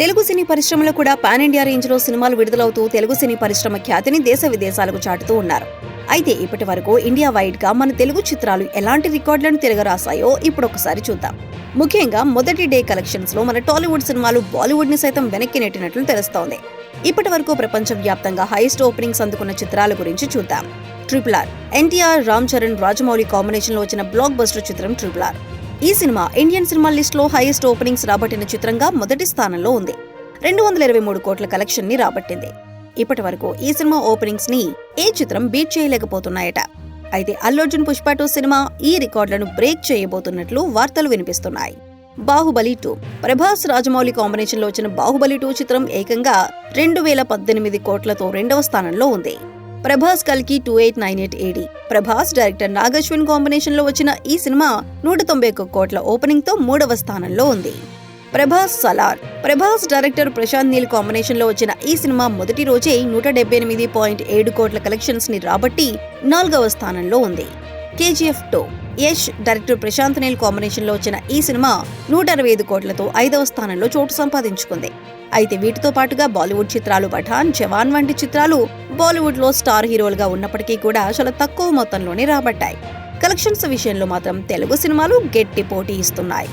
తెలుగు సినీ పరిశ్రమలో కూడా pan India రేంజ్లో సినిమాలు విడుదలవుతూ తెలుగు సినీ పరిశ్రమ ఖ్యాతిని దేశ విదేశాలకు చాటుతూ ఉన్నారు. అయితే ఇప్పటి వరకు ఇండియా వైడ్గా మన తెలుగు చిత్రాలు ఎలాంటి రికార్డులను తిరగరాశాయో ఇప్పుడు ఒకసారి చూద్దాం. ముఖ్యంగా మొదటి డే కలెక్షన్స్లో మన టాలీవుడ్ సినిమాలు బాలీవుడ్ని సైతం వెనక్కి నెట్టినట్లు తెలుస్తోంది. ఇప్పటి వరకు ప్రపంచవ్యాప్తంగా హైయెస్ట్ ఓపెనింగ్స్ అందుకున్న చిత్రాల గురించి చూద్దాం. ట్రిపుల్ ఆర్ ఎన్టీఆర్ రామ్ చరణ్ రాజమౌళి కాంబినేషన్లో వచ్చిన బ్లాక్ బస్టర్ చిత్రం ట్రిపుల్ ఆర్. ఈ సినిమా ఇండియన్ సినిమా లిస్ట్లో హైయెస్ట్ ఓపెనింగ్స్ రాబట్టిన చిత్రంగా మొదటి స్థానంలో ఉంది. రెండు వందల ఇరవై మూడు కోట్ల కలెక్షన్ని రాబట్టింది. ఇప్పటి వరకు ఈ సినిమా ఓపెనింగ్స్ని ఏ చిత్రం బీట్ చేయలేకపోతున్నాయట. అయితే అల్లు అర్జున్ పుష్ప టూ సినిమా ఈ రికార్డులను బ్రేక్ చేయబోతున్నట్లు వార్తలు వినిపిస్తున్నాయి. బాహుబలి టూ ప్రభాస్ రాజమౌళి కాంబినేషన్లో వచ్చిన బాహుబలి టూ చిత్రం ఏకంగా రెండు వేల పద్దెనిమిది కోట్లతో రెండవ స్థానంలో ఉంది. ప్రభాస్ కల్కి two eight nine eight AD Prabhas director Nagashwin కాంబినేషన్లో వచ్చిన ఈ సినిమా నూట తొంభై ఒక్క కోట్ల ఓపెనింగ్తో మూడవ స్థానంలో ఉంది. ప్రభాస్ సలార్. ప్రభాస్ డైరెక్టర్ ప్రశాంత్ నీల్ కాంబినేషన్లో వచ్చిన ఈ సినిమా మొదటి రోజే నూట డెబ్బై ఎనిమిది పాయింట్ ఏడు కోట్ల కలెక్షన్స్ని రాబట్టి నాలుగవ స్థానంలో ఉంది. కేజీఎఫ్ టూ. యష్ డైరెక్టర్ ప్రశాంత్ నీల్ కాంబినేషన్లో వచ్చిన ఈ సినిమా నూట అరవై ఐదు కోట్లతో ఐదవ స్థానంలో చోటు సంపాదించుకుంది. అయితే వీటితో పాటుగా బాలీవుడ్ చిత్రాలు పఠాన్ జవాన్ వంటి చిత్రాలు బాలీవుడ్లో స్టార్ హీరోలుగా ఉన్నప్పటికీ కూడా చాలా తక్కువ మొత్తంలోనే రాబట్టాయి. కలెక్షన్స్ విషయంలో మాత్రం తెలుగు సినిమాలు గట్టి పోటీ ఇస్తున్నాయి.